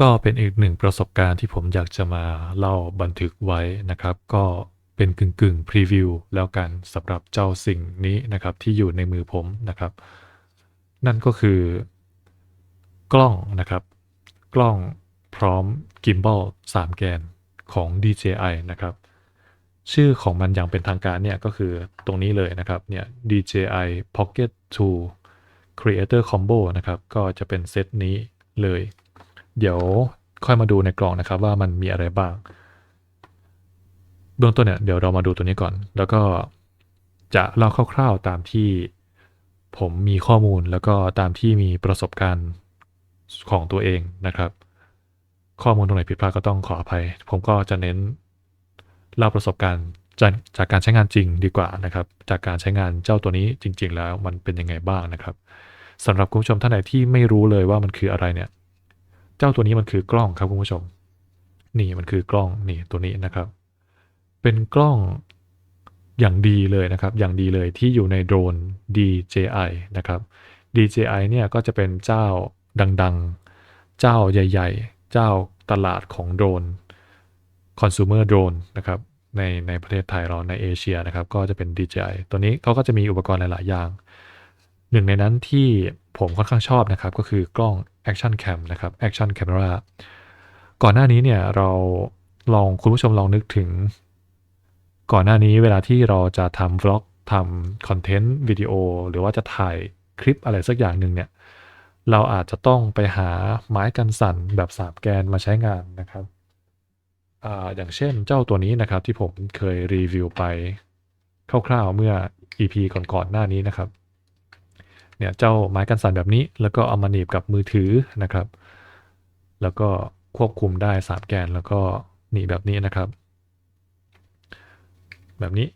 ก็เป็นอีกหนึ่งประสบการณ์ที่ผมอยากจะมาเล่าบันทึกไว้นะครับ ก็เป็นกึ่งกึ่งพรีวิวแล้วกันสำหรับเจ้าสิ่งนี้นะครับ ที่อยู่ในมือผมนะครับ นั่นก็คือกล้องนะครับ กล้องพร้อมกิมบอล3 แกนของ DJI นะครับ ชื่อของมันอย่างเป็นทางการเนี่ยก็คือตรงนี้เลยนะครับเนี่ย DJI Pocket 2 Creator Combo นะครับ ก็จะเป็นเซตนี้เลย เดี๋ยวค่อยมาดูในกล่องนะครับว่ามันมีอะไรบ้าง เบื้องต้นเนี่ยเดี๋ยวเรามาดูตัวนี้ก่อน แล้วก็จะเล่าคร่าวๆตามที่ผมมีข้อมูลแล้วก็ตามที่มีประสบการณ์ของตัวเองนะครับ ข้อมูลตรงไหนผิดพลาดก็ต้องขออภัย ผมก็จะเน้นเล่าประสบการณ์จากจากการใช้งานจริงดีกว่านะครับ จากการใช้งานเจ้าตัวนี้จริง ๆ แล้วมันเป็นยังไงบ้างนะครับสำหรับคุณผู้ชมท่านไหนที่ไม่รู้เลยว่ามันคืออะไรเนี่ย เจ้าตัวนี้มันคือกล้องครับคุณผู้ชม นี่มันคือกล้องนี่ตัวนี้นะครับ เป็นกล้องอย่างดีเลยนะครับ อย่างดีเลยที่อยู่ในโดรน DJI นะครับ DJI เนี่ยก็จะเป็นเจ้าดังๆ เจ้าใหญ่ ๆ เจ้าตลาดของโดรน consumer drone นะครับในในประเทศไทยเราในเอเชียนะครับ ก็จะเป็น DJI ตัวนี้เขาก็จะมีอุปกรณ์หลาย ๆ อย่าง หนึ่งในนั้นที่ผมค่อนข้างชอบนะครับ ก็คือกล้อง Action Cam นะครับ Action Camera ก่อนหน้านี้เนี่ยเราลองคุณผู้ชมลองนึกถึง ก่อนหน้านี้เวลาที่เราจะทำ vlog ทำคอนเทนต์วิดีโอ หรือว่าจะถ่ายคลิปอะไรสักอย่างหนึ่งเนี่ยเราอาจจะต้องไปหาไม้กันสั่นแบบสามแกนมาใช้งานนะครับออย่างเช่นเจ้าตัวนี้นะครับที่ผมเคยรีวิวไปคร่าวๆเมื่อ EP ก่อนๆหน้านี้นะครับ เนี่ยเจ้าไม้กันสั่นแบบนี้ แล้วก็เอามาหนีบกับมือถือนะครับ แล้วก็ควบคุมได้สามแกนแล้วก็หนีแบบนี้นะครับ แบบนี้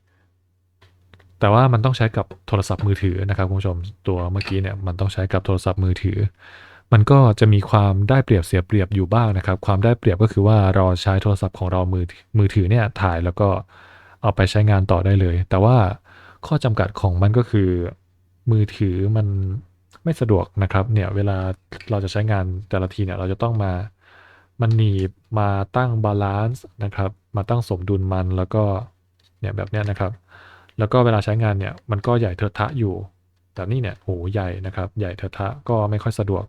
แต่ว่ามันต้องใช้กับโทรศัพท์มือถือนะครับคุณผู้ชมตัวเมื่อกี้เนี่ยมันต้องใช้กับโทรศัพท์มือถือ มันก็จะมีความได้เปรียบเสียเปรียบอยู่บ้างนะครับ ความได้เปรียบก็คือว่าเราใช้โทรศัพท์ของเรามือมือถือเนี่ยถ่ายแล้วก็เอาไปใช้งานต่อได้เลย แต่ว่าข้อจำกัดของมันก็คือ มือถือมันไม่สะดวกนะครับเนี่ยเวลาเราจะใช้งานแต่ละทีเนี่ยเราจะต้องมามันหนีบมาตั้งบาลานซ์นะครับ มาตั้งสมดุลมันแล้วก็เนี่ยแบบเนี้ยนะครับ แล้วก็เวลาใช้งานเนี่ยมันก็ใหญ่เทอะทะอยู่แบบนี้เนี่ยโหใหญ่นะครับ ใหญ่เทอะทะก็ไม่ค่อยสะดวก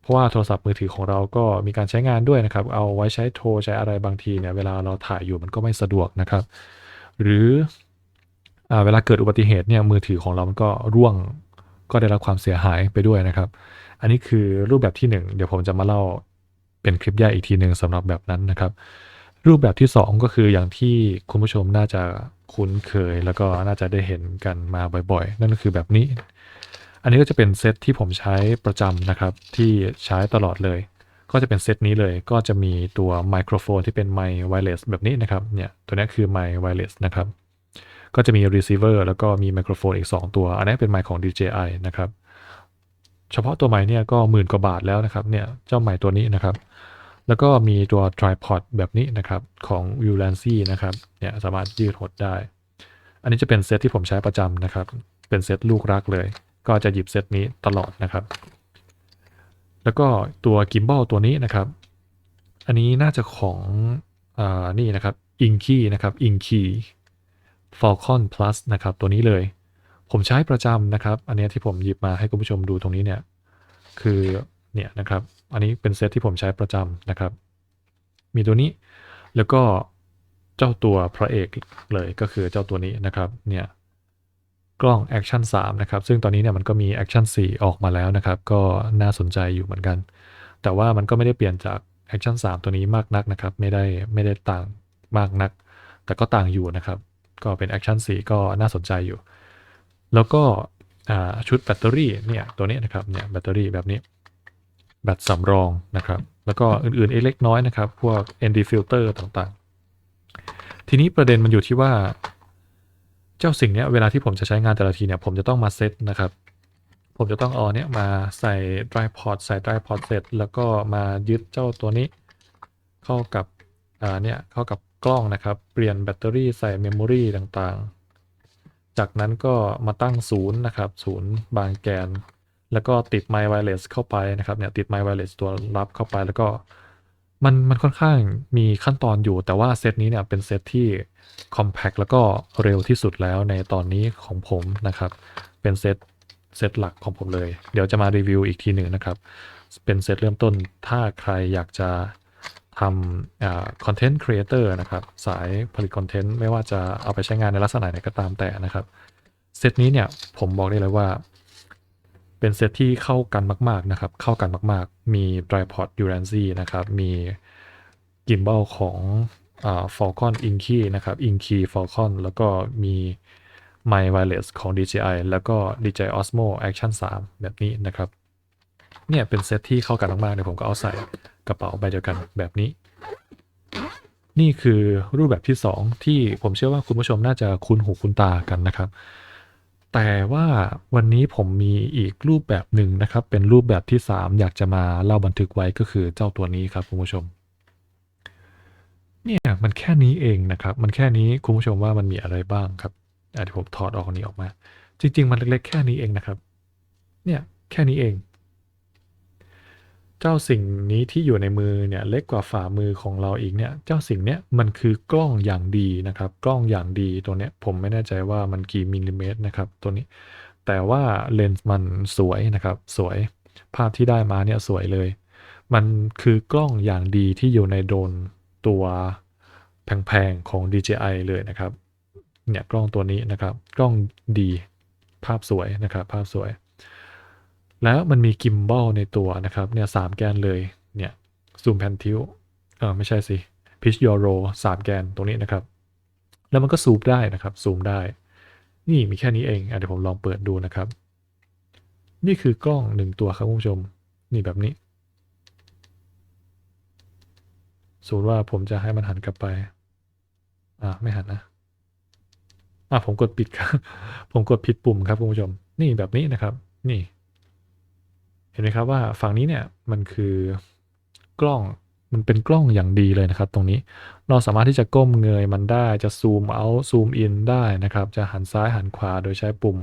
เพราะว่าโทรศัพท์มือถือของเราก็มีการใช้งานด้วยนะครับ เอาไว้ใช้โทรใช้อะไรบางทีเนี่ยเวลาเราถ่ายอยู่มันก็ไม่สะดวกนะครับ หรือ เวลาเกิดอุบัติเหตุเนี่ยมือถือของเรามันก็ร่วงก็ได้รับความเสียหายไปด้วยนะครับ อันนี้คือรูปแบบที่ 1 เดี๋ยวผมจะมาเล่าเป็นคลิปแยกอีกทีหนึ่งสำหรับแบบนั้นนะครับ รูปแบบที่ 2 ก็คืออย่างที่คุณผู้ชมน่าจะคุ้นเคย แล้วก็น่าจะได้เห็นกันมาบ่อยๆ นั่นก็คือแบบนี้ อันนี้ก็จะเป็นเซตที่ผมใช้ประจำนะครับ ที่ใช้ตลอดเลย ก็จะเป็นเซตนี้เลย ก็จะมีตัวไมโครโฟนที่เป็นไมค์ไวเลสแบบนี้นะครับเนี่ยตัวนี้คือไมค์ไวเลสนะครับ ก็จะมี receiver แล้วก็มีไมโครโฟนอีก 2 ตัว อันนี้เป็นไมค์ของ DJI นะครับ เฉพาะตัวไมค์เนี่ยก็หมื่นกว่าบาทแล้วนะครับ เนี่ยเจ้าไมค์ตัวนี้นะครับ แล้วก็มีตัว tripod แบบนี้นะครับของ u l a n c y นะครับ เนี่ยสามารถยืดหดได้ อันนี้จะเป็นเซตที่ผมใช้ประจำนะครับ เป็นเซตลูกรักเลย ก็จะหยิบเซตนี้ตลอดนะครับแล้วก็ตัวกิมบอลตัวนี้นะครับ อันนี้น่าจะของอ่านี่นะครับอิงคีนะครับอิงคี Falcon Plus นะครับตัวนี้เลย ผมใช้ประจำนะครับ อันนี้ที่ผมหยิบมาให้คุณผู้ชมดูตรงนี้เนี่ย คือเนี่ยนะครับ อันนี้เป็นเซตที่ผมใช้ประจำนะครับ มีตัวนี้แล้วก็เจ้าตัวพระเอกเลยก็คือเจ้าตัวนี้นะครับเนี่ยกล้อง Action 3 นะครับ ซึ่งตอนนี้เนี่ยมันก็มี Action 4 ออกมาแล้วนะครับ ก็น่าสนใจอยู่เหมือนกัน แต่ว่ามันก็ไม่ได้เปลี่ยนจาก Action 3 ตัวนี้มากนักนะครับ ไม่ได้ไม่ได้ต่างมากนัก แต่ก็ต่างอยู่นะครับ ก็เป็น Action 4ก็น่าสนใจอยู่ แล้วก็ชุดแบตเตอรี่เนี่ยตัวนี้นะครับเนี่ยแบตเตอรี่แบบนี้ แบตสำรองนะครับ แล้วก็อื่นๆเล็กน้อยนะครับ พวก ND filter ต่างๆ ทีนี้ประเด็นมันอยู่ที่ว่าเจ้าสิ่งเนี้ยเวลาที่ผมจะใช้งานแต่ละทีเนี่ยผมจะต้องมาเซตนะครับ ผมจะต้องเอาเนี้ยมาใส่ tripod ใส่ tripod เสร็จ แล้วก็มายึดเจ้าตัวนี้เข้ากับอ่าเนี่ยเข้ากับ กล้องนะครับ เปลี่ยนแบตเตอรี่ใส่เมมโมรีต่างๆ จากนั้นก็มาตั้งศูนย์นะครับศูนย์บางแกน แล้วก็ติด My Wireless เข้าไปนะครับเนี่ยติด My Wireless ตัวรับเข้าไปแล้วก็มันมันค่อนข้างมีขั้นตอนอยู่ แต่ว่าเซตนี้เนี่ยเป็นเซตที่ compact แล้วก็เร็วที่สุดแล้วในตอนนี้ของผมนะครับ เป็นเซตเซตหลักของผมเลย เดี๋ยวจะมารีวิวอีกทีหนึ่งนะครับ เป็นเซตเริ่มต้นถ้าใครอยากจะ ทำคอนเทนต์ครีเอเตอร์นะครับ สายผลิตคอนเทนต์ไม่ว่าจะเอาไปใช้งานในลักษณะไหนก็ตามแต่นะครับ เซตนี้เนี่ยผมบอกได้เลยว่า เป็นเซตที่เข้ากันมาก ๆนะครับ เข้ากันมากๆ มี tripod u r a n z y นะครับ มี gimbal ของอ่า Falcon Inky นะครับ Inky Falcon แล้วก็มี My Wireless ของ DJI แล้วก็ DJI Osmo Action 3 แบบนี้นะครับ เนี่ยเป็นเซตที่เข้ากันมากๆเดี๋ยวผมก็เอาใส่ กระเป๋าใบเดียวกันแบบนี้ นี่คือรูปแบบที่ 2 ที่ผมเชื่อว่าคุณผู้ชมน่าจะคุ้นหูคุ้นตากันนะครับ แต่ว่าวันนี้ผมมีอีกรูปแบบหนึ่งนะครับ เป็นรูปแบบที่ 3 อยากจะมาเล่าบันทึกไว้ก็คือเจ้าตัวนี้ครับคุณผู้ชมเนี่ยมันแค่นี้เองนะครับ มันแค่นี้คุณผู้ชมว่ามันมีอะไรบ้างครับเดี๋ยวผมถอดออกนนี้ออกมา จริง ๆ มันเล็กๆแค่นี้เองนะครับ เนี่ยแค่นี้เอง เจ้าสิ่งนี้ที่อยู่ในมือเนี่ยเล็กกว่าฝ่ามือของเราอีกเนี่ยเจ้าสิ่งเนี้ยมันคือกล้องอย่างดีนะครับ กล้องอย่างดีตัวเนี้ยผมไม่แน่ใจว่ามันกี่มิลลิเมตรนะครับตัวนี้ แต่ว่าเลนส์มันสวยนะครับ สวยภาพที่ได้มาเนี่ยสวยเลย มันคือกล้องอย่างดีที่อยู่ในโดนตัวแพงๆของ DJI เลยนะครับเนี่ยกล้องตัวนี้นะครับ กล้องดีภาพสวยนะครับ ภาพสวย แล้วมันมีกิมบ a ลในตัวนะครับเนี่ยสามแกนเลยเนี่ยซูมแพนทิวเออไม่ใช่สิพิชยอโรสามแกนตรงนี้นะครับ แล้วมันก็ซูมได้นะครับซูมได้ นี่มีแค่นี้เองอเดี๋ยวผมลองเปิดดูนะครับ นี่คือกล้องหนึ่งตัวครับคุณผู้ชม นี่แบบนี้สมมติว่าผมจะให้มันหันกลับไป อ่าไม่หันนะ อ่าผมกดปิดครับ ผมกดผิดปุ่มครับคุณผู้ชม นี่แบบนี้นะครับ นี่ เห็นไหมครับว่าฝั่งนี้เนี่ยมันคือกล้องมันเป็นกล้องอย่างดีเลยนะครับ ตรงนี้เราสามารถที่จะก้มเงยมันได้จะซูมเอาซูมอินได้นะครับ จะหันซ้ายหันขวาโดยใช้ปุ่ม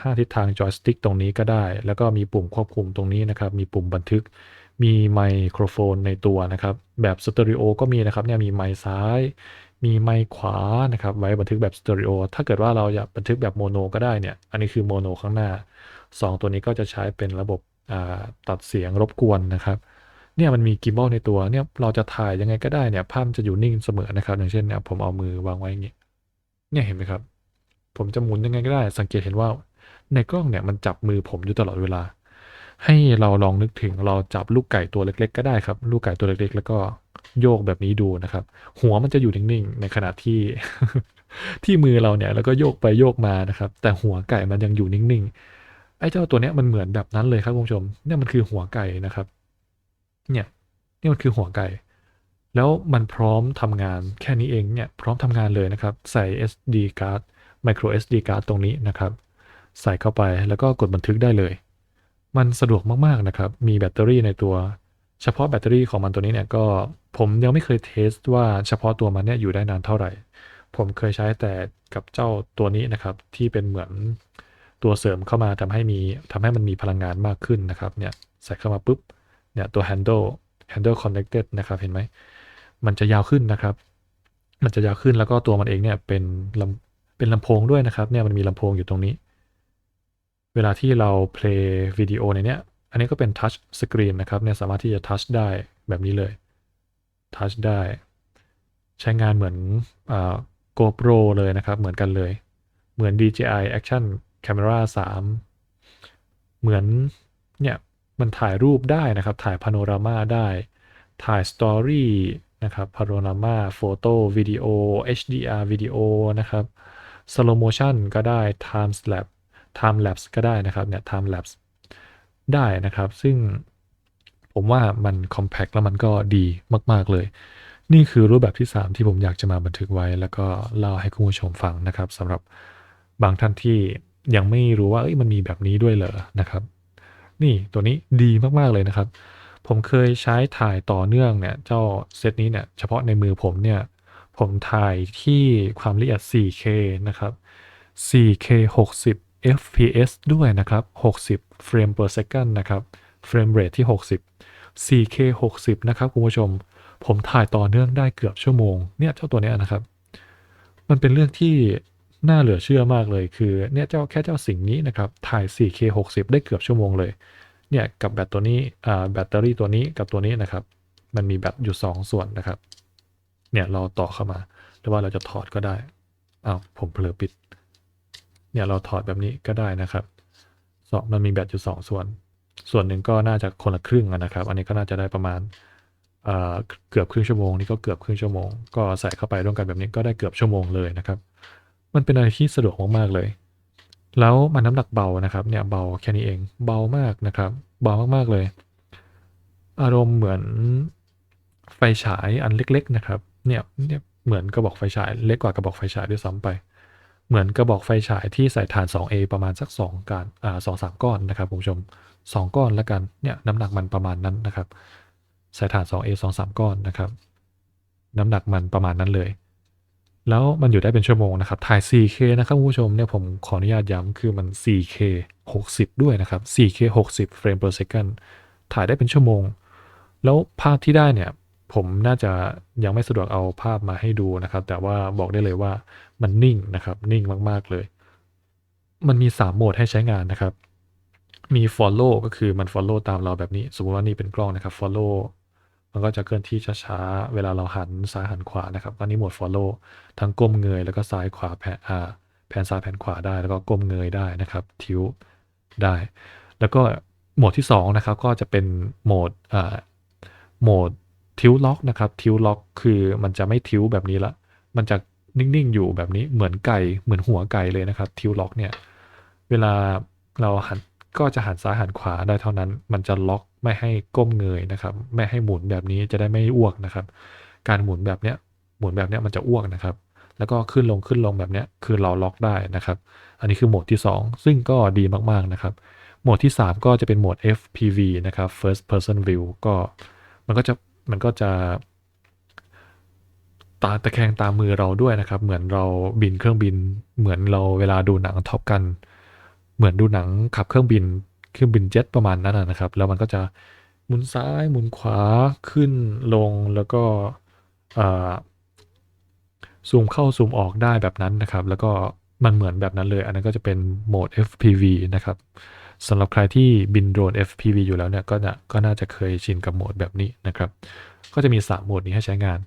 ห้าทิศทางจอยสติ๊กตรงนี้ก็ได้ แล้วก็มีปุ่มควบคุมตรงนี้นะครับ มีปุ่มบันทึก มีไมโครโฟนในตัวนะครับ แบบสเตอริโอก็มีนะครับ เนี่ยมีไมค์ซ้าย มีไมค์ขวานะครับ ไว้บันทึกแบบสเตอริโอ ถ้าเกิดว่าเราอยากบันทึกแบบโมโนก็ได้เนี่ย อันนี้คือโมโนข้างหน้า 2 ตัวนี้ก็จะใช้เป็นระบบตัดเสียงรบกวนนะครับเนี่ยมันมีกิมบ a ลในตัวเนี่ยเราจะถ่ายยังไงก็ได้เนี่ยภาพจะอยู่นิ่งเสมอนะครับ อย่างเช่นเนี่ยผมเอามือวางไว้อย่างนี้เนี่ยเห็นไหมครับ ผมจะหมุนยังไงก็ได้ สังเกตเห็นว่า ในกล้องเนี่ยมันจับมือผมอยู่ตลอดเวลา ให้เราลองนึกถึงเราจับลูกไก่ตัวเล็ก ๆ ก็ได้ครับ ลูกไก่ตัวเล็ก ๆ แล้วก็โยกแบบนี้ดูนะครับ หัวมันจะอยู่นิ่งๆในขณะที่ที่มือเราเนี่ยแล้วก็โยกไปโยกมานะครับ แต่หัวไก่มันยังอยู่นิ่งๆ ไอ้เจ้าตัวเนี้ยมันเหมือนแบบนั้นเลยครับคุณผู้ชมเนี่ยมันคือหัวไก่นะครับ เนี่ยนี่มันคือหัวไก่ แล้วมันพร้อมทำงานแค่นี้เองเนี่ยพร้อมทำงานเลยนะครับ ใส่ SD card micro SD card ตรงนี้นะครับ ใส่เข้าไปแล้วก็กดบันทึกได้เลย มันสะดวกมากๆนะครับ มีแบตเตอรี่ในตัว เฉพาะแบตเตอรี่ของมันตัวนี้เนี่ยก็ผมยังไม่เคยเทสว่าเฉพาะตัวมันเนี่ยอยู่ได้นานเท่าไหร่ ผมเคยใช้แต่กับเจ้าตัวนี้นะครับ ที่เป็นเหมือน ตัวเสริมเข้ามาทำให้มีทำให้มันมีพลังงานมากขึ้นนะครับเนี่ยใส่เข้ามาปุ๊บเนี่ยตัว handle handle connected นะครับเห็นไหมมันจะยาวขึ้นนะครับ มันจะยาวขึ้นแล้วก็ตัวมันเองเนี่ยเป็นลำเป็นลำโพงด้วยนะครับเนี่ยมันมีลำโพงอยู่ตรงนี้ เวลาที่เรา play วิดีโอในเนี้ยอันนี้ก็เป็น touch screen นะครับเนี่ยสามารถที่จะ touch ได้แบบนี้เลย touch ได้ ใช้งานเหมือนอ่า GoPro เลยนะครับ เหมือนกันเลย เหมือน DJI Action Camera 3 เหมือนเนี่ยมันถ่ายรูปได้นะครับ ถ่ายพาโนรามาได้ ถ่ายสตอรี่นะครับพาโนรามาโฟโต้วิดีโอ HDR วิดีโอนะครับ slow motion ก็ได้ time lapse time lapse ก็ได้นะครับเนี่ย time lapse ได้นะครับ ซึ่งผมว่ามัน compact แล้วมันก็ดีมาก ๆ เลย นี่คือรูปแบบที่ 3 ที่ผมอยากจะมาบันทึกไว้ แล้วก็เล่าให้คุณผู้ชมฟังนะครับสำหรับบางท่านที่ ยังไม่รู้ว่าเอ้ยมันมีแบบนี้ด้วยเหรอนะครับ นี่ตัวนี้ดีมากๆเลยนะครับ ผมเคยใช้ถ่ายต่อเนื่องเนี่ยเจ้าเซตนี้เนี่ยเฉพาะในมือผมเนี่ยผมถ่ายที่ความละเอียด 4K นะครับ 4K 60 FPS ด้วยนะครับ 60 เฟรม per second นะครับ เฟรมเรทที่ 60 4K 60 นะครับคุณผู้ชม ผมถ่ายต่อเนื่องได้เกือบชั่วโมง เนี่ยเจ้าตัวเนี้ยนะครับ มันเป็นเรื่องที่ น่าเหลือเชื่อมากเลยคือเนี่ยเจ้าแค่เจ้าสิ่งนี้นะครับถ่าย 4K 60 ได้เกือบชั่วโมงเลยเนี่ยกับแบตตัวนี้อ่าแบตเตอรี่ตัวนี้กับตัวนี้นะครับ มันมีแบตอยู่ 2 ส่วนนะครับเนี่ยเราต่อเข้ามาหรือว่าเราจะถอดก็ได้อ้าวผมเผลอปิดเนี่ยเราถอดแบบนี้ก็ได้นะครับสองมันมีแบตอยู่สองส่วน ส่วนหนึ่งก็น่าจะคนละครึ่งนะครับ อันนี้ก็น่าจะได้ประมาณเออเกือบครึ่งชั่วโมงนี่ก็เกือบครึ่งชั่วโมง ก็ใส่เข้าไปร่วมกันแบบนี้ก็ได้เกือบชั่วโมงเลยนะครับ มันเป็นอะไรที่สะดวกมากๆเลย แล้วมันน้ำหนักเบานะครับ เนี่ยเบาแค่นี้เอง เบามากนะครับ เบามากๆเลย อารมณ์เหมือนไฟฉายอันเล็ก ๆ นะครับ เนี่ยเนี่ยเหมือนกระบอกไฟฉายเล็กกว่ากระบอกไฟฉายด้วยซ้ำไป เหมือนกระบอกไฟฉายที่ใส่ถ่าน 2A ประมาณสัก 2การอ่าสองสามก้อนนะครับคุณผู้ชม 2 ก้อนแล้วกันเนี่ยน้ำหนักมันประมาณนั้นนะครับใส่ถ่าน 2A 2 3 ก้อนนะครับ น้ำหนักมันประมาณนั้นเลย แล้วมันอยู่ได้เป็นชั่วโมงนะครับถ่าย 4K นะครับคุณผู้ชมเนี่ยผมขออนุญาตย้ำคือมัน 4K 60 ด้วยนะครับ 4K 60เฟรม per second ถ่ายได้เป็นชั่วโมง แล้วภาพที่ได้เนี่ยผมน่าจะยังไม่สะดวกเอาภาพมาให้ดูนะครับ แต่ว่าบอกได้เลยว่ามันนิ่งนะครับ นิ่งมาก ๆ เลย มันมี 3 โหมดให้ใช้งานนะครับ มี follow ก็คือมัน follow ตามเราแบบนี้ สมมติว่านี่เป็นกล้องนะครับ follow มันก็จะเคลื่อนที่ช้าๆ เวลาเราหันซ้ายหันขวานะครับอันนี้โหมด follow ทั้งก้มเงยแล้วก็ซ้ายขวาแผ่าแผนซ้ายแผนขวาได้ แล้วก็ก้มเงยได้นะครับ ทิวได้ แล้วก็โหมดที่2นะครับก็จะเป็นโหมดโหมดทิวล็อกนะครับ ทิวล็อกคือมันจะไม่ทิวแบบนี้ละ มันจะนิ่งๆ อยู่แบบนี้เหมือนไก่เหมือนหัวไก่เลยนะครับ ทิวล็อกเนี่ย เวลาเราหัน ก็จะหันซ้ายหันขวาได้เท่านั้น มันจะล็อกไม่ให้ก้มเงยนะครับ ไม่ให้หมุนแบบนี้จะได้ไม่อ้วกนะครับ การหมุนแบบเนี้ยหมุนแบบเนี้ยมันจะอ้วกนะครับ แล้วก็ขึ้นลงขึ้นลงแบบเนี้ยคือเราล็อกได้นะครับ อันนี้คือโหมดที่ 2 ซึ่งก็ดีมากๆนะครับ โหมดที่ 3 ก็จะเป็นโหมด FPV นะครับ First Person View ก็มันก็จะมันก็จะตาตะแคงตามมือเราด้วยนะครับ เหมือนเราบินเครื่องบิน เหมือนเราเวลาดูหนังท็อปกัน เหมือนดูหนังขับเครื่องบินเครื่องบินเจ็ตประมาณนั้นนะครับ แล้วมันก็จะหมุนซ้ายหมุนขวาขึ้นลงแล้วก็ซูมเข้าซูมออกได้แบบนั้นนะครับ แล้วก็มันเหมือนแบบนั้นเลย อันนั้นก็จะเป็นโหมด FPV นะครับสำหรับใครที่บินโดรน FPV อยู่แล้วเนี่ยก็น่ะก็น่าจะเคยชินกับโหมดแบบนี้นะครับ ก็จะมี 3 โหมดนี้ให้ใช้งาน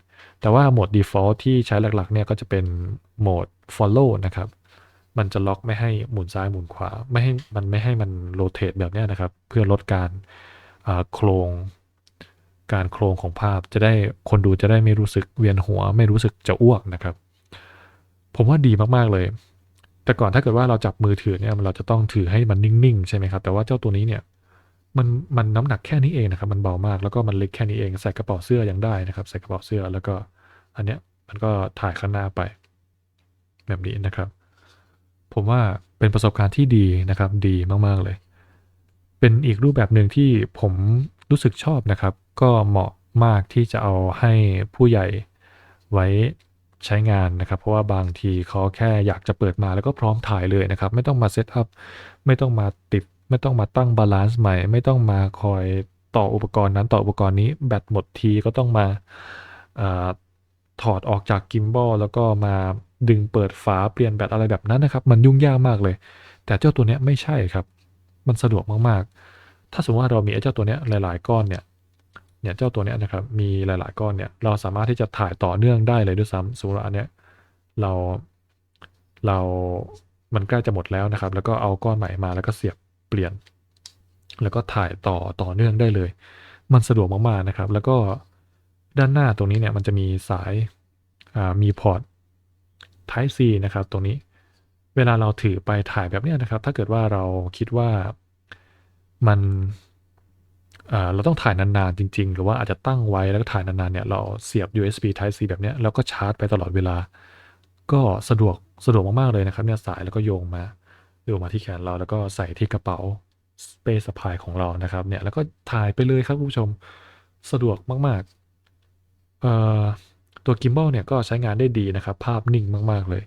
แต่ว่าโหมด default ที่ใช้หลักๆเนี่ยก็จะเป็นโหมด follow นะครับ มันจะล็อกไม่ให้หมุนซ้ายหมุนขวา ไม่ให้มันไม่ให้มันโรเตทแบบนี้นะครับ เพื่อลดการโครงการโครงของภาพจะได้คนดูจะได้ไม่รู้สึกเวียนหัว ไม่รู้สึกจะอ้วกนะครับ ผมว่าดีมากๆเลย แต่ก่อนถ้าเกิดว่าเราจับมือถือเนี่ยเราจะต้องถือให้มันนิ่งๆใช่ไหมครับแต่ว่าเจ้าตัวนี้เนี่ยมันมันน้ำหนักแค่นี้เองนะครับ มันเบามากแล้วก็มันเล็กแค่นี้เองใส่กระเป๋าเสื้อยังได้นะครับ ใส่กระเป๋าเสื้อแล้วก็อันเนี้ยมันก็ถ่ายข้างหน้าไป แบบนี้นะครับ ผมว่าเป็นประสบการณ์ที่ดีนะครับ ดีมากๆเลย เป็นอีกรูปแบบหนึ่งที่ผมรู้สึกชอบนะครับ ก็เหมาะมากที่จะเอาให้ผู้ใหญ่ไว้ใช้งานนะครับ เพราะว่าบางทีเขาแค่อยากจะเปิดมาแล้วก็พร้อมถ่ายเลยนะครับ ไม่ต้องมาเซตอัพไม่ต้องมาติด ไม่ต้องมาตั้งบาลานซ์ใหม่ ไม่ต้องมาคอยต่ออุปกรณ์นั้นต่ออุปกรณ์นี้แบตหมดทีก็ต้องมาอาถอดออกจากกิมบอลแล้วก็มา ดึงเปิดฝาเปลี่ยนแบตอะไรแบบนั้นนะครับ มันยุ่งยากมากเลย แต่เจ้าตัวเนี้ยไม่ใช่ครับ มันสะดวกมากๆ ถ้าสมมติว่าเรามีไอ้เจ้าตัวเนี้ยหลาย ๆ ก้อนเนี่ยเนี่ยเจ้าตัวเนี้ยนะครับมีหลายๆก้อนเนี่ยเราสามารถที่จะถ่ายต่อเนื่องได้เลยด้วยซ้ำสมมติว่าอันเนี้ยเราเรา มันใกล้จะหมดแล้วนะครับ แล้วก็เอาก้อนใหม่มาแล้วก็เสียบเปลี่ยน แล้วก็ถ่ายต่อต่อเนื่องได้เลย มันสะดวกมากๆนะครับ แล้วก็ด้านหน้าตรงนี้เนี่ยมันจะมีสายมีพอร์ต Type C นะครับ ตรงนี้ เวลาเราถือไปถ่ายแบบนี้นะครับ ถ้าเกิดว่าเราคิดว่ามันเราต้องถ่ายนานๆจริง ๆ หรือว่าอาจจะตั้งไว้แล้วก็ถ่ายนานๆเนี่ยเราเสียบ USB Type C แบบนี้แล้วก็ชาร์จไปตลอดเวลา ก็สะดวกสะดวกมากๆเลยนะครับเนี่ยสายแล้วก็โยงมาโยงมาที่แขนเราแล้วก็ใส่ที่กระเป๋าสเปซสะพายของเรานะครับเนี่ยแล้วก็ถ่ายไปเลยครับคุณผู้ชมสะดวกมากๆเอ่อ ตัวกิมบอลเนี่ยก็ใช้งานได้ดีนะครับ ภาพนิ่งมากๆเลย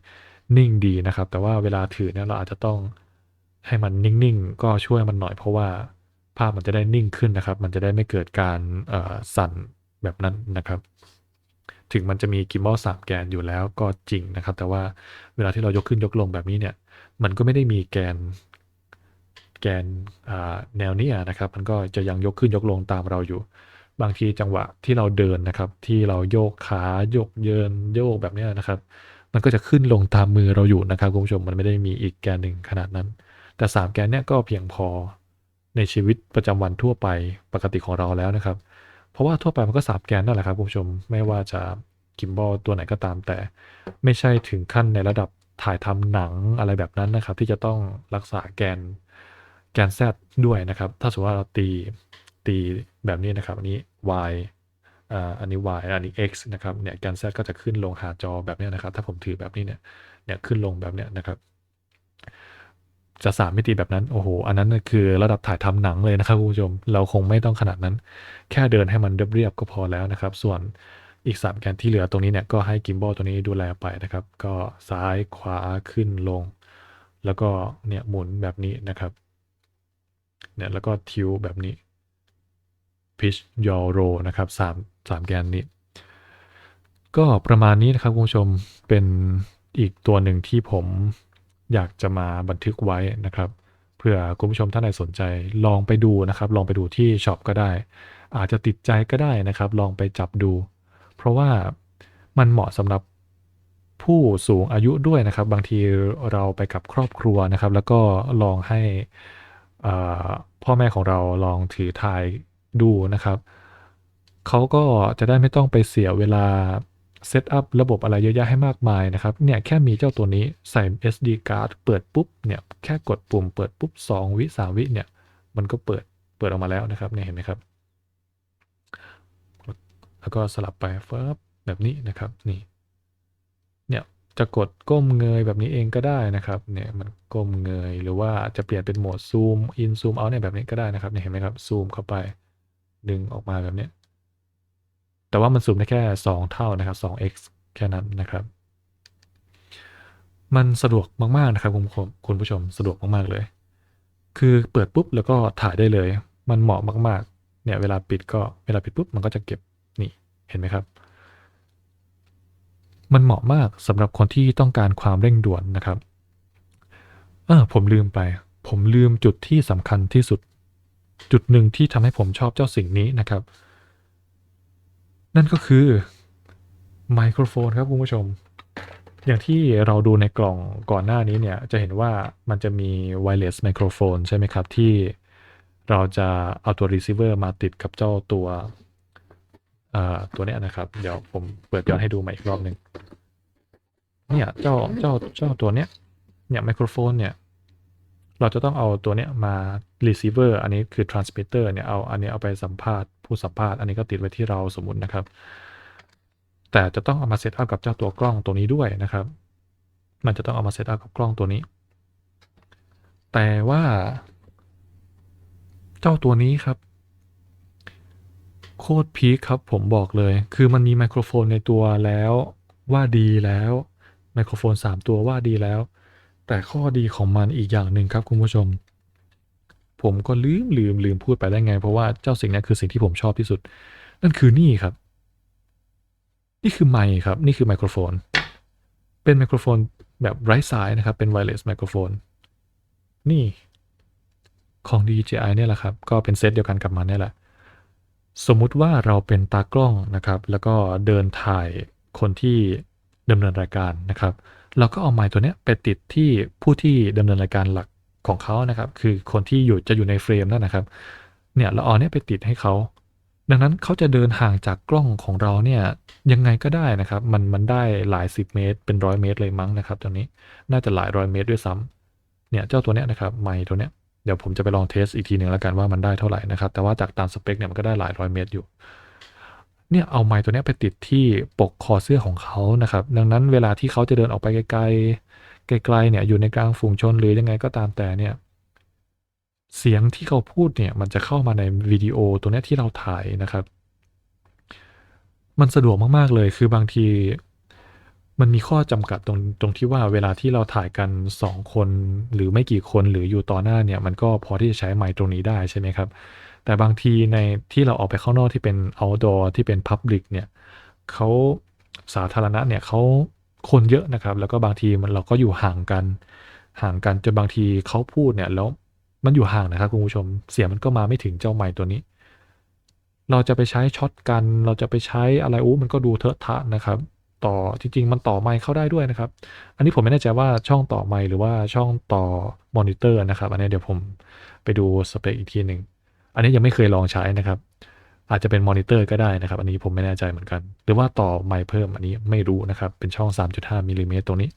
นิ่งดีนะครับ แต่ว่าเวลาถือเนี่ยเราอาจจะต้องให้มันนิ่งๆ ก็ช่วยมันหน่อยเพราะว่าภาพมันจะได้นิ่งขึ้นนะครับ มันจะได้ไม่เกิดการสั่นแบบนั้นนะครับ ถึงมันจะมีกิมบอลสามแกนอยู่แล้วก็จริงนะครับ แต่ว่าเวลาที่เรายกขึ้นยกลงแบบนี้เนี่ย มันก็ไม่ได้มีแกนแกนแนวนี้นะครับ มันก็จะยังยกขึ้นยกลงตามเราอยู่ บางทีจังหวะที่เราเดินนะครับ ที่เราโยกขาโยกเยินโยกแบบนี้นะครับ มันก็จะขึ้นลงตามมือเราอยู่นะครับคุณผู้ชมมันไม่ได้มีอีกแกนหนึ่งขนาดนั้น แต่สามแกนเนี่ยก็เพียงพอในชีวิตประจำวันทั่วไปปกติของเราแล้วนะครับ เพราะว่าทั่วไปมันก็สามแกนนั่นแหละครับคุณผู้ชมไม่ว่าจะกิมบอลตัวไหนก็ตามแต่ ไม่ใช่ถึงขั้นในระดับถ่ายทำหนังอะไรแบบนั้นนะครับ ที่จะต้องรักษาแกนแกน Z ด้วยนะครับ ถ้าสมมติว่าเราตีตี แบบนี้นะครับ อันนี้ y อันนี้ y อันนี้ x นะครับเนี่ยแกน Z ก็จะขึ้นลงหาจอแบบนี้นะครับ ถ้าผมถือแบบนี้เนี่ยเนี่ยขึ้นลงแบบเนี้ยนะครับ จะสามมิติแบบนั้นโอ้โห อันนั้นคือระดับถ่ายทำหนังเลยนะครับคุณผู้ชม เราคงไม่ต้องขนาดนั้น แค่เดินให้มันเรียบๆก็พอแล้วนะครับ ส่วนอีก3แกนที่เหลือตรงนี้เนี่ยก็ให้กิมบอลตัวนี้ดูแลไปนะครับ ก็ซ้ายขวาขึ้นลง แล้วก็เนี่ยหมุนแบบนี้นะครับเนี่ยแล้วก็ทิวแบบนี้ pitch yaw roll นะครับ3 3แกนนี้ ก็ประมาณนี้นะครับคุณผู้ชมเป็นอีกตัวหนึ่งที่ผมอยากจะมาบันทึกไว้นะครับเพื่อคุณผู้ชมท่านใดสนใจลองไปดูนะครับ ลองไปดูที่ช็อปก็ได้ อาจจะติดใจก็ได้นะครับ ลองไปจับดู เพราะว่ามันเหมาะสำหรับผู้สูงอายุด้วยนะครับ บางทีเราไปกับครอบครัวนะครับ แล้วก็ลองให้พ่อแม่ของเราลองถือถ่าย ดูนะครับ เขาก็จะได้ไม่ต้องไปเสียเวลาเซตอัพระบบอะไรเยอะแยะให้มากมายนะครับ เนี่ยแค่มีเจ้าตัวนี้ใส่ SD card เปิดปุ๊บเนี่ยแค่กดปุ่มเปิดปุ๊บ 2 วิ 3 วิเนี่ยมันก็เปิดเปิดออกมาแล้วนะครับเนี่ยเห็นไหมครับ แล้วก็สลับไปเฟิบแบบนี้นะครับนี่เนี่ยจะกดก้มเงยแบบนี้เองก็ได้นะครับเนี่ยมันก้มเงยหรือว่าจะเปลี่ยนเป็นโหมดซูมอินซูมเอาเนี่ยแบบนี้ก็ได้นะครับเนี่ยเห็นไหมครับซูมเข้าไป ดึงออกมาแบบเนี้ย แต่ว่ามันซูมได้แค่ 2 เท่านะครับ 2x แค่นั้นนะครับ มันสะดวกมาก ๆ นะครับคุณผู้ชมคุณผู้ชมสะดวกมาก ๆ เลย คือเปิดปุ๊บแล้วก็ถ่ายได้เลย มันเหมาะมาก ๆ เนี่ยเวลาปิดก็เวลาปิดปุ๊บมันก็จะเก็บนี่เห็นไหมครับ มันเหมาะมากสำหรับคนที่ต้องการความเร่งด่วนนะครับเออผมลืมไป ผมลืมจุดที่สำคัญที่สุด จุดหนึ่งที่ทำให้ผมชอบเจ้าสิ่งนี้นะครับ นั่นก็คือไมโครโฟนครับคุณผู้ชม อย่างที่เราดูในกล่องก่อนหน้านี้เนี่ย จะเห็นว่ามันจะมีไวเลสไมโครโฟนใช่ไหมครับ ที่เราจะเอาตัว receiver มาติดกับเจ้าตัวเอ่อตัวเนี้ยนะครับ เดี๋ยวผมเปิดย้อนให้ดูใหม่อีกรอบหนึ่งเนี่ยเจ้าเจ้าเจ้าตัวเนี้ยเนี่ยไมโครโฟนเนี่ย เราจะต้องเอาตัวเนี้ยมา receiver อันนี้คือ transmitter เนี่ยเอาอันนี้เอาไปสัมภาษณ์ผู้สัมภาษณ์อันนี้ก็ติดไว้ที่เราสมมตินะครับ แต่จะต้องเอามาเซตอัพกับเจ้าตัวกล้องตัวนี้ด้วยนะครับ มันจะต้องเอามาเซตอัพกับกล้องตัวนี้ แต่ว่า เจ้าตัวนี้ครับ โคตรพีคครับผมบอกเลย คือมันมีไมโครโฟนในตัวแล้วว่าดีแล้วไมโครโฟน 3 ตัวว่าดีแล้ว แต่ข้อดีของมันอีกอย่างหนึ่งครับคุณผู้ชม ผมก็ลืมลืมลืมพูดไปได้ไง เพราะว่าเจ้าสิ่งนี้คือสิ่งที่ผมชอบที่สุด นั่นคือนี่ครับ นี่คือไมค์ครับ นี่คือไมโครโฟน เป็นไมโครโฟนแบบไร้สายนะครับ เป็นไวเลสไมโครโฟน นี่ของ DJI เนี่ยแหละครับ ก็เป็นเซตเดียวกันกับมันเนี่ยแหละ สมมุติว่าเราเป็นตากล้องนะครับ แล้วก็เดินถ่ายคนที่ดำเนินรายการนะครับ เราก็เอาไมค์ตัวเนี้ยไปติดที่ผู้ที่ดำเนินรายการหลัก ของเขานะครับ คือคนที่อยู่จะอยู่ในเฟรมนั่นนะครับ เนี่ยเราเอาเนี้ยไปติดให้เขาดังนั้นเขาจะเดินห่างจากกล้องของเราเนี่ยยังไงก็ได้นะครับ มันมันได้หลายสิบเมตร เป็นร้อยเมตรเลยมั้งนะครับตรงนี้น่าจะหลายร้อยเมตรด้วยซ้ำเนี่ยเจ้าตัวเนี้ยนะครับไมค์ตัวเนี้ยเดี๋ยวผมจะไปลองเทสอีกทีหนึ่งแล้วกันว่ามันได้เท่าไหร่นะครับ แต่ว่าจากตามสเปคเนี่ยมันก็ได้หลายร้อยเมตรอยู่ เนี่ยเอาไมค์ตัวเนี้ยไปติดที่ปกคอเสื้อของเขานะครับ ดังนั้นเวลาที่เขาจะเดินออกไปไกลๆ ไกลๆเนี่ยอยู่ในกลางฝูงชนหรือยังไงก็ตามแต่เนี่ยเสียงที่เขาพูดเนี่ยมันจะเข้ามาในวิดีโอตัวนี้ที่เราถ่ายนะครับ มันสะดวกมากๆเลยคือบางทีมันมีข้อจำกัดตรงตรงที่ว่าเวลาที่เราถ่ายกัน 2 คน หรือไม่กี่คนหรืออยู่ต่อหน้าเนี่ย มันก็พอที่จะใช้ไมค์ตรงนี้ได้ใช่ไหมครับ แต่บางทีในที่เราออกไปข้างนอกที่เป็น outdoor ที่เป็น public เนี่ยเขาสาธารณะเนี่ยเขา คนเยอะนะครับ แล้วก็บางทีมันเราก็อยู่ห่างกันห่างกันจนบางทีเขาพูดเนี่ยแล้วมันอยู่ห่างนะครับคุณผู้ชมเสียงมันก็มาไม่ถึงเจ้าไมค์ตัวนี้ เราจะไปใช้ช็อตกัน เราจะไปใช้อะไรอู้มันก็ดูเทอะทะนะครับ ต่อจริง ๆ มันต่อไมค์เข้าได้ด้วยนะครับ อันนี้ผมไม่แน่ใจว่าช่องต่อไมค์หรือว่าช่องต่อมอนิเตอร์นะครับ อันนี้เดี๋ยวผมไปดูสเปคอีกทีหนึ่งอันนี้ยังไม่เคยลองใช้นะครับ อาจจะเป็นมอนิเตอร์ก็ได้นะครับ อันนี้ผมไม่แน่ใจเหมือนกัน หรือว่าต่อไมค์เพิ่มอันนี้ไม่รู้นะครับ เป็นช่อง 3.5มิลลิเมตรตรงนี้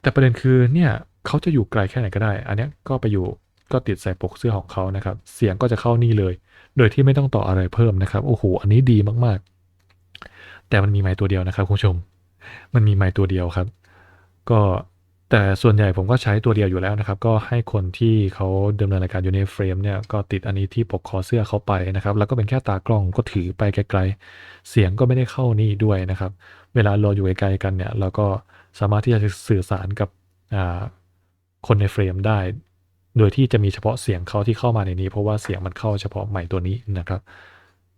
แต่ประเด็นคือเนี่ยเขาจะอยู่ไกลแค่ไหนก็ได้ อันนี้ก็ไปอยู่ก็ติดใส่ปกเสื้อของเขานะครับ เสียงก็จะเข้านี่เลย โดยที่ไม่ต้องต่ออะไรเพิ่มนะครับ โอ้โห อันนี้ดีมากๆ แต่มันมีไมค์ตัวเดียวนะครับคุณผู้ชม มันมีไมค์ตัวเดียวครับ ก็ แต่ส่วนใหญ่ผมก็ใช้ตัวเดียวอยู่แล้วนะครับ ก็ให้คนที่เขาดำเนินรายการอยู่ในเฟรมเนี่ยก็ติดอันนี้ที่ปกคอเสื้อเขาไปนะครับ แล้วก็เป็นแค่ตากล้องก็ถือไปไกลๆ เสียงก็ไม่ได้เข้านี่ด้วยนะครับ เวลาเราอยู่ไกลๆกันเนี่ย เราก็สามารถที่จะสื่อสารกับคนในเฟรมได้ โดยที่จะมีเฉพาะเสียงเขาที่เข้ามาในนี้ เพราะว่าเสียงมันเข้าเฉพาะใหม่ตัวนี้นะครับ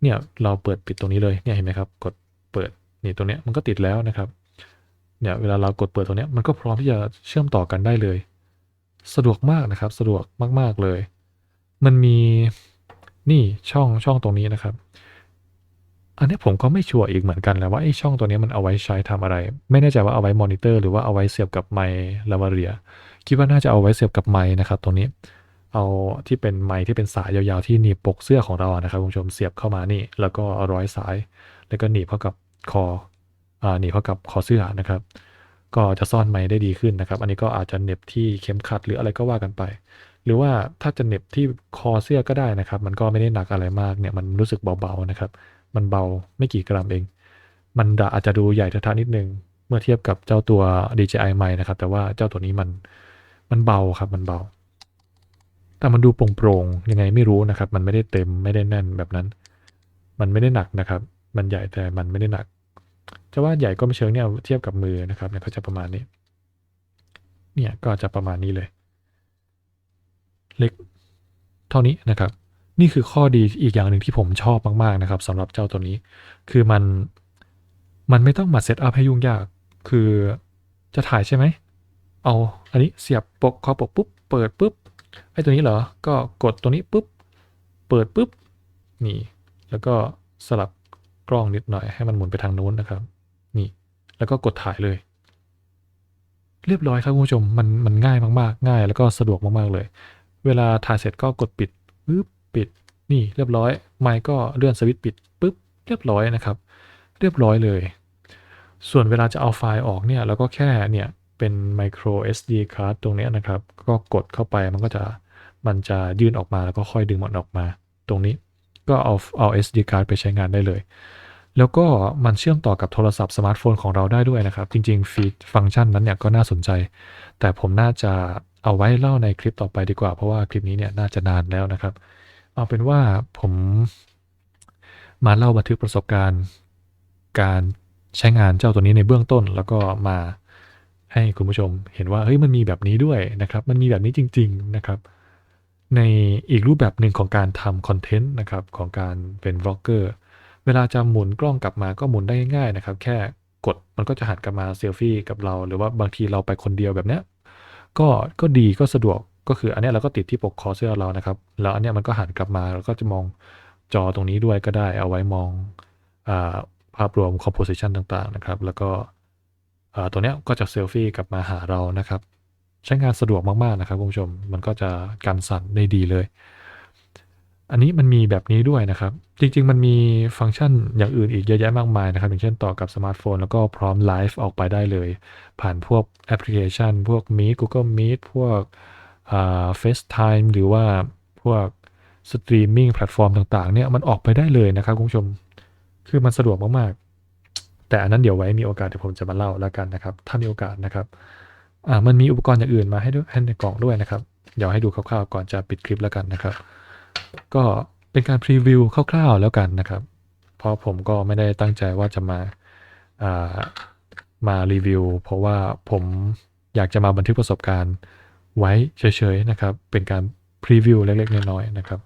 เนี่ยเราเปิดปิดตรงนี้เลยเนี่ยเห็นไหมครับ กดเปิดนี่ตรงเนี้ยมันก็ติดแล้วนะครับ เนี่ยเวลาเรากดเปิดตรงเนี้ยมันก็พร้อมที่จะเชื่อมต่อกันได้เลย สะดวกมากนะครับ สะดวกมากๆเลย มันมีนี่ช่องช่องตรงนี้นะครับ อันนี้ผมก็ไม่ชัวร์อีกเหมือนกันแหละว่าไอ้ช่องตัวนี้มันเอาไว้ใช้ทำอะไร ไม่แน่ใจว่าเอาไว้มอนิเตอร์หรือว่าเอาไว้เสียบกับไมค์ลาวาเรียคิดว่าน่าจะเอาไว้เสียบกับไมค์นะครับ ตรงนี้เอาที่เป็นไมค์ที่เป็นสายยาวๆที่หนีบปกเสื้อของเรานะครับคุณผู้ชมเสียบเข้ามานี่ แล้วก็ร้อยสาย แล้วก็หนีบเข้ากับคอ หนีบเข้ากับคอเสื้อนะครับ ก็จะซ่อนไมค์ได้ดีขึ้นนะครับ อันนี้ก็อาจจะเน็บที่เข็มขัดหรืออะไรก็ว่ากันไป หรือว่าถ้าจะเน็บที่คอเสื้อก็ได้นะครับ มันก็ไม่ได้หนักอะไรมากเนี่ยมันรู้สึกเบาๆนะครับ มันเบาไม่กี่กรัมเอง มันอาจจะดูใหญ่ทะๆนิดนึงเมื่อเทียบกับเจ้าตัว DJI ใหม่นะครับ แต่ว่าเจ้าตัวนี้มันมันเบาครับมันเบา แต่มันดูโปร่งๆยังไงไม่รู้นะครับ มันไม่ได้เต็มไม่ได้แน่นแบบนั้น มันไม่ได้หนักนะครับ มันใหญ่แต่มันไม่ได้หนัก จะว่าใหญ่ก็ไม่เชิงเนี่ยเทียบกับมือนะครับเนี่ยก็จะประมาณนี้ เนี่ยก็จะประมาณนี้เลย เล็กเท่านี้นะครับ นี่คือข้อดีอีกอย่างหนึ่งที่ผมชอบมากๆนะครับสำหรับเจ้าตัวนี้ คือมันมันไม่ต้องมาเซตอัพให้ยุ่งยาก คือจะถ่ายใช่ไหม เอาอันนี้เสียบปกคอปกปุ๊บ เปิดปุ๊บ ไอ้ตัวนี้เหรอ ก็กดตัวนี้ปุ๊บ เปิดปุ๊บ นี่ แล้วก็สลับกล้องนิดหน่อยให้มันหมุนไปทางนู้นนะครับ แล้วก็กดถ่ายเลย เรียบร้อยครับคุณผู้ชมมันมันง่ายมากๆ ง่าย แล้วก็สะดวกมากๆเลย เวลาถ่ายเสร็จก็กดปิดปุ๊บปิดนี่เรียบร้อย ไมค์ก็เลื่อนสวิตช์ปิดปุ๊บเรียบร้อยนะครับ เรียบร้อยเลย ส่วนเวลาจะเอาไฟล์ออกเนี่ยเราก็แค่เนี่ยเป็น micro SD card ตรงนี้นะครับ ก็กดเข้าไปมันก็จะมันจะยื่นออกมาแล้วก็ค่อยดึงมันออกมา ตรงนี้ก็เอาเอา SD card ไปใช้งานได้เลย แล้วก็มันเชื่อมต่อกับโทรศัพท์สมาร์ทโฟนของเราได้ด้วยนะครับ จริงๆฟีดฟังก์ชันนั้นเนี่ยก็น่าสนใจ แต่ผมน่าจะเอาไว้เล่าในคลิปต่อไปดีกว่า เพราะว่าคลิปนี้เนี่ยน่าจะนานแล้วนะครับ เอาเป็นว่าผมมาเล่าบันทึกประสบการณ์ การใช้งานเจ้าตัวนี้ในเบื้องต้น แล้วก็มาให้คุณผู้ชมเห็นว่าเฮ้ยมันมีแบบนี้ด้วยนะครับ มันมีแบบนี้จริง ๆนะครับ ในอีกรูปแบบหนึ่งของการทำคอนเทนต์นะครับของการเป็นบล็อกเกอร์ เวลาจะหมุนกล้องกลับมาก็หมุนได้ง่ายๆนะครับ แค่กดมันก็จะหันกลับมาเซลฟี่กับเรา หรือว่าบางทีเราไปคนเดียวแบบเนี้ยก็ก็ดีก็สะดวกก็คืออันนี้เราก็ติดที่ปกคอเสื้อเรานะครับ แล้วอันนี้มันก็หันกลับมาแล้วก็จะมองจอตรงนี้ด้วยก็ได้ เอาไว้มองอาภาพรวม composition ต่างๆนะครับ แล้วก็ตัวเนี้ยก็จะเซลฟี่กลับมาหาเรานะครับ ใช้งานสะดวกมากๆนะครับคุณผู้ชมมันก็จะกันสั่นได้ดีเลย อันนี้มันมีแบบนี้ด้วยนะครับ จริง ๆ มันมีฟังก์ชันอย่างอื่นอีกเยอะแยะมากมายนะครับ อย่างเช่นต่อกับสมาร์ทโฟน แล้วก็พร้อมไลฟ์ออกไปได้เลย ผ่านพวกแอปพลิเคชัน พวก Meet Google Meet พวกอ่า FaceTime หรือว่าพวกสตรีมมิ่งแพลตฟอร์มต่างๆเนี่ยมันออกไปได้เลยนะครับคุณผู้ชม คือมันสะดวกมากๆ แต่อันนั้นเดี๋ยวไว้มีโอกาสเดี๋ยวผมจะมาเล่าแล้วกันนะครับ ถ้ามีโอกาสนะครับอ่ามันมีอุปกรณ์อย่างอื่นมาให้ด้วยให้ในกล่องด้วยนะครับ เดี๋ยวให้ดูคร่าวๆก่อนจะปิดคลิปแล้วกันนะครับ ก็เป็นการพรีวิวคร่าวๆแล้วกันนะครับ เพราะผมก็ไม่ได้ตั้งใจว่าจะมาามารีวิว เพราะว่าผมอยากจะมาบันทึกประสบการณ์ไว้เฉยๆนะครับ เป็นการพรีวิวเล็กๆน้อยๆนะครับ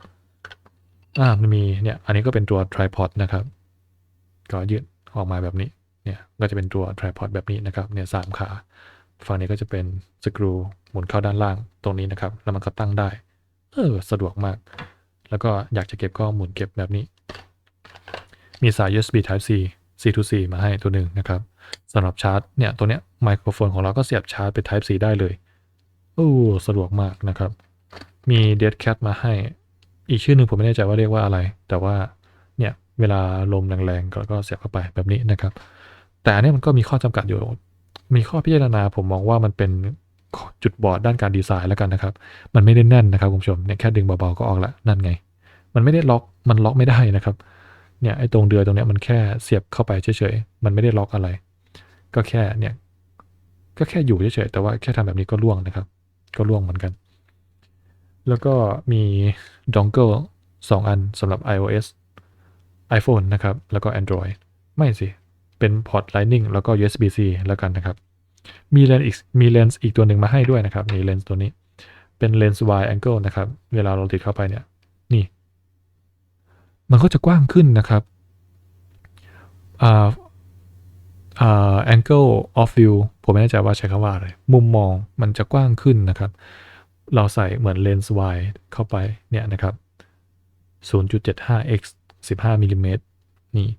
อ่ามันมีเนี่ยอันนี้ก็เป็นตัว tripod นะครับ ก็ยืดออกมาแบบนี้เนี่ยก็จะเป็นตัว tripod แบบนี้นะครับเนี่ยสามขาฝั่งนี้ก็จะเป็นสกรูหมุนเข้าด้านล่างตรงนี้นะครับ แล้วมันก็ตั้งได้ เออ สะดวกมาก แล้วก็อยากจะเก็บก็หมุนเก็บแบบนี้ มีสาย USB Type C C to C มาให้ตัวหนึ่งนะครับสำหรับชาร์จเนี่ยตัวเนี้ยไมโครโฟนของเราก็เสียบชาร์จเป็น Type C ได้เลยโอ้สะดวกมากนะครับ มี Dead Cat มาให้ อีกชื่อหนึ่งผมไม่แน่ใจว่าเรียกว่าอะไร แต่ว่าเนี่ยเวลาลมแรงๆก็ก็เสียบเข้าไปแบบนี้นะครับ แต่อันเนี้ยมันก็มีข้อจำกัดอยู่ มีข้อพิจารณาผมมองว่ามันเป็น จุดบอดด้านการดีไซน์แล้วกันนะครับ มันไม่ได้แน่นนะครับคุณผู้ชมเนี่ยแค่ดึงเบาๆก็ออกละนั่นไง มันไม่ได้ล็อกมันล็อกไม่ได้นะครับเนี่ยไอ้ตรงเดือยตรงเนี้ยมันแค่เสียบเข้าไปเฉยๆมันไม่ได้ล็อกอะไร ก็แค่เนี่ยก็แค่อยู่เฉยๆแต่ว่าแค่ทำแบบนี้ก็ล่วงนะครับ ก็ล่วงเหมือนกัน แล้วก็มีดองเกิลสองอันสำหรับ iOS iPhone นะครับ แล้วก็ Android ไม่สิ เป็นพอร์ต Lightning แล้วก็ USB-C แล้วกันนะครับ มีเลนส์อีกมีเลนส์อีกตัวหนึ่งมาให้ด้วยนะครับนี่เลนส์ตัวนี้ เป็นเลนส์ wide angle นะครับ เวลาเราติดเข้าไปเนี่ย นี่ มันก็จะกว้างขึ้นนะครับอ่าอ่า angle of view ผมไม่แน่ใจว่าใช้คำว่าอะไร มุมมองมันจะกว้างขึ้นนะครับ เราใส่เหมือนเลนส์ wide เข้าไปเนี่ยนะครับ 0.75x 15มิลลิเมตรนี่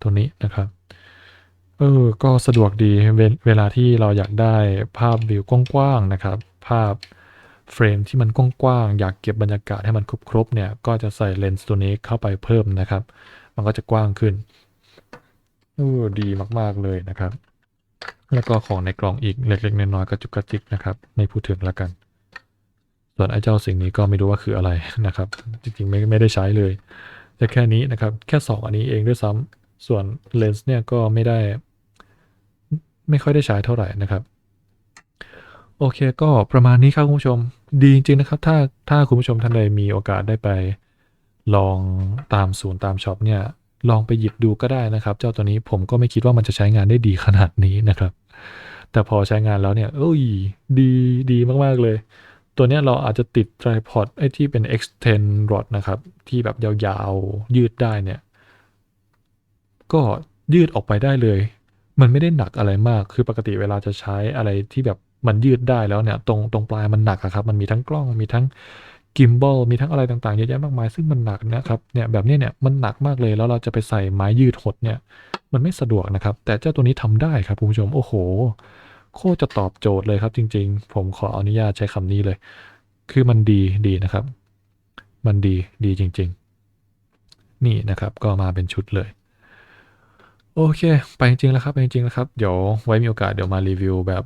ตัวนี้นะครับ เออ ก็สะดวกดีเวเวลาที่เราอยากได้ภาพวิวกว้างๆนะครับ ภาพเฟรมที่มันกว้างๆอยากเก็บบรรยากาศให้มันครบๆเนี่ย ก็จะใส่เลนส์ตัวนี้เข้าไปเพิ่มนะครับ มันก็จะกว้างขึ้นเออดีมากๆเลยนะครับ แล้วก็ของในกล่องอีกเล็กๆน้อยๆกระจุกกระจิกนะครับ ไม่พูดถึงแล้วกัน ส่วนไอ้เจ้าสิ่งนี้ก็ไม่รู้ว่าคืออะไรนะครับ จริงๆไม่ไม่ได้ใช้เลยแต่แค่นี้นะครับ แค่ 2 อันนี้เองด้วยซ้ำส่วนเลนส์เนี่ยก็ไม่ได้ ไม่ค่อยได้ใช้เท่าไหร่นะครับ โอเคก็ประมาณนี้ครับคุณผู้ชม ดีจริงๆนะครับ ถ้าถ้าคุณผู้ชมท่านใดมีโอกาสได้ไป ลองตามศูนย์ตามช็อปเนี่ยลองไปหยิบดูก็ได้นะครับ เจ้าตัวนี้ผมก็ไม่คิดว่ามันจะใช้งานได้ดีขนาดนี้นะครับ แต่พอใช้งานแล้วเนี่ยเอ้ยดีดีมากๆเลย ตัวเนี้ยเราอาจจะติด tripod ไอ้ที่เป็น extend rod นะครับ ที่แบบยาวๆยืดได้เนี่ย ก็ยืดออกไปได้เลย มันไม่ได้หนักอะไรมาก คือปกติเวลาจะใช้อะไรที่แบบมันยืดได้แล้วเนี่ย ตรงตรงปลายมันหนักอะครับ มันมีทั้งกล้องมีทั้งกิมบอลมีทั้งอะไรต่างๆเยอะแยะมากมายซึ่งมันหนักนะครับเนี่ยแบบนี้เนี่ยมันหนักมากเลยแล้วเราจะไปใส่ไม้ยืดหดเนี่ย มันไม่สะดวกนะครับ แต่เจ้าตัวนี้ทำได้ครับคุณผู้ชมโอ้โห โคตรจะตอบโจทย์เลยครับจริง ๆ ผมขออนุญาตใช้คำนี้เลย คือมันดีดีนะครับ มันดีดีจริง ๆ นี่นะครับก็มาเป็นชุดเลย โอเค ไปจริงๆแล้วครับไปจริงๆแล้วครับ เดี๋ยวไว้มีโอกาสเดี๋ยวมารีวิวแบบ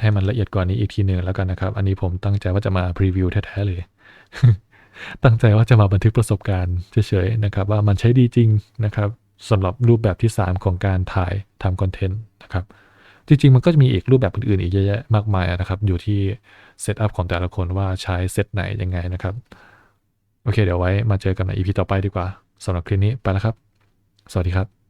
ให้มันละเอียดกว่านี้อีกทีหนึ่งแล้วกันนะครับ อันนี้ผมตั้งใจว่าจะมาพรีวิวแท้ๆเลย ตั้งใจว่าจะมาบันทึกประสบการณ์เฉยๆนะครับ ว่ามันใช้ดีจริงนะครับสำหรับรูปแบบที่ 3 ของการถ่ายทำคอนเทนต์นะครับจริงๆ มันก็จะมีอีกรูปแบบอื่นๆ อีกเยอะแยะมากมายนะครับ อยู่ที่เซตอัพของแต่ละคนว่าใช้เซตไหนยังไงนะครับ โอเค เดี๋ยวไว้มาเจอกันใน EP ต่อไปดีกว่าสำหรับคลิปนี้ไปแล้วครับ สวัสดีครับ